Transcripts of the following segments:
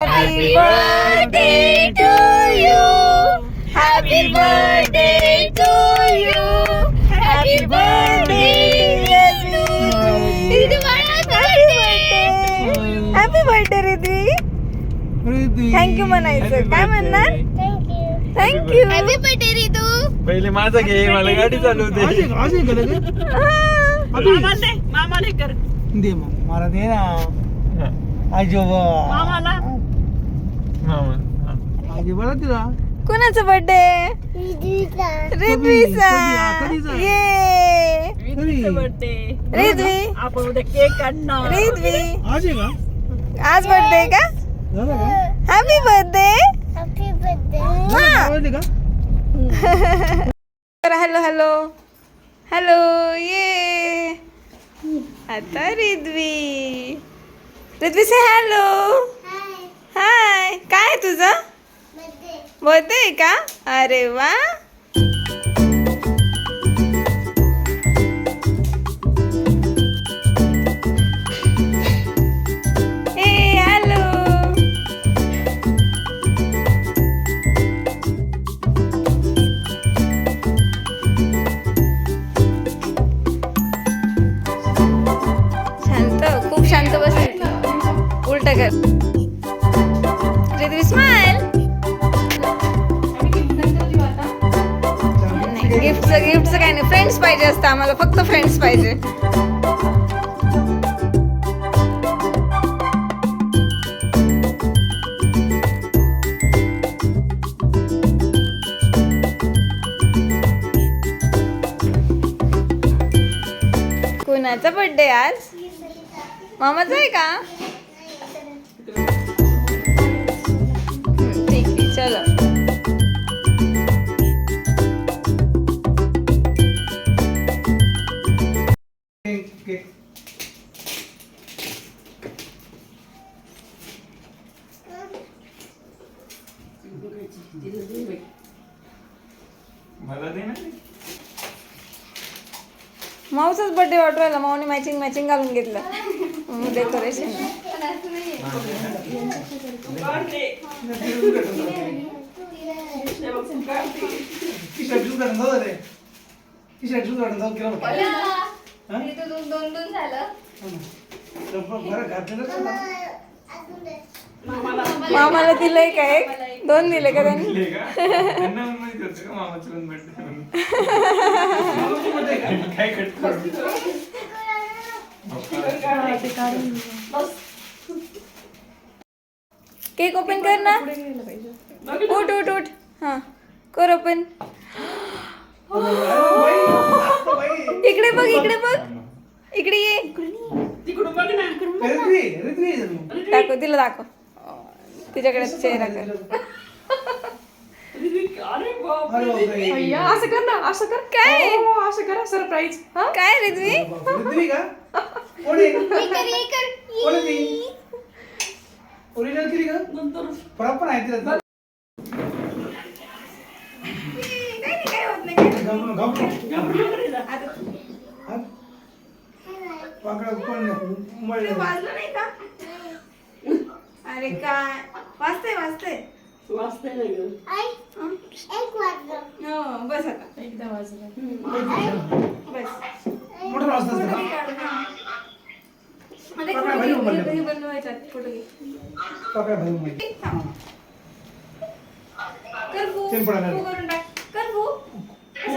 Happy birthday to you. Happy birthday to you. Happy birthday to you. Happy birthday Ridhvi thank you म्हणायचं काय म्हणणार thank you happy birthday Ritu पहिले माझा घे मला गाडी चालवते कर. दे मग मला दे ना. आजोबा. मामाला. मामा आजोबाला दिला कुणाचा बर्थडे? रिद्वीचा. कधीचा? ये. कधी? बर्थडे. रिद्वी. आपण उद्या केक काढणार रिद्वी. आज आहे का? आज बर्थडे का झालं का? हॅपी बर्थडे आवडले का? Hello hello. हॅलो ये. आता रिद्वी. रिद्वी से हॅलो हाय काय आहे तुझं? बर्थडे का? अरे वा. उलट कर स्माइल नाही गिफ्टचं गिफ्टचं काही नाही. फ्रेंड्स पाहिजे असतं आम्हाला. फक्त फ्रेंड्स पाहिजे. कुणाचा बर्थडे आज? मामाचा आहे का? माऊचाच बर्थडे वाटू राहिला. माऊने मॅचिंग मॅचिंग घालून घेतलं. डेकोरेशन उघडून मामाला दिलंय का एक? दोन दिले का त्यांनी? केक ओपन कर ना. उठ उठ उठ. हा कर ओपन इकडे बघ इकडे बघ. इकडे ये. दाखव तिला दाखव. तिच्याकडे चेहरा कर. असं कर ना असं कर. काय? हो, असं करा सरप्राईज काय रिद्वी रिद्वी का? कोण आहे? कोण आहे ती? केली का? काय नाही घाबरून घाबरून. हा? वाकडं कोण नाही. मळलं. वाजलं नाही का? अरे काय? वाजतंय वाजतंय. वाचते ना ग. हो? बस आता. एकदा वाजलं. बस. मोठं वाजत असतं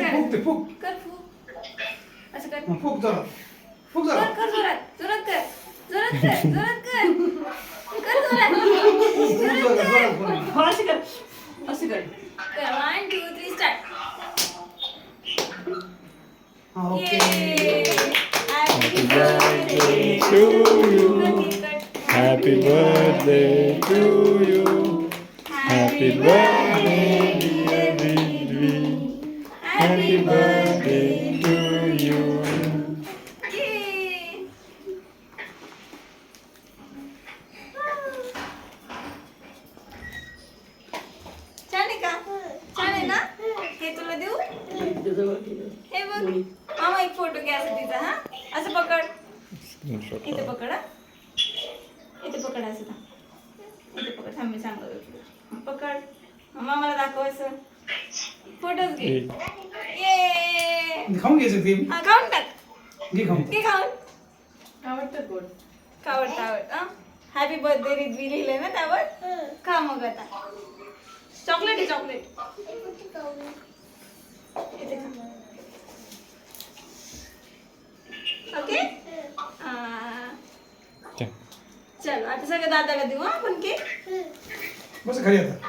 फुक ते कर फुक कर फू. असं कर. फुक जरा फुक कर. जरा. कर जोरात. जोरात कर. जोरात कर जोरात कर. कर जोरात. फुक जरा जोरात बोल. असं कर असं कर कर वन टू थ्री स्टार्ट हा, okay happy birthday to you. Happy birthday to you. हे तुला देऊ. हे बघ. मामा एक फोटो घ्या असं तिचा हा? असं पकड. इथे पकड. इथे पकड असं इथे पकड. थांब मी सांगतो. पकड. मामाला दाखव असं. फोटोच घे. ये. खाऊन घ्यायचं ते. हा खाऊन टाक. घे खाऊन. घे खाऊन. आवडतं गोड. आवडतं आवडतं हॅपी बर्थडे रिद्वी लिहिलंय ना त्यावर? खा मग आता. चॉकलेट आहे चॉकलेट. ओके चलो आता सगळं दादाला देऊ हा आपण केक बस खाली आता.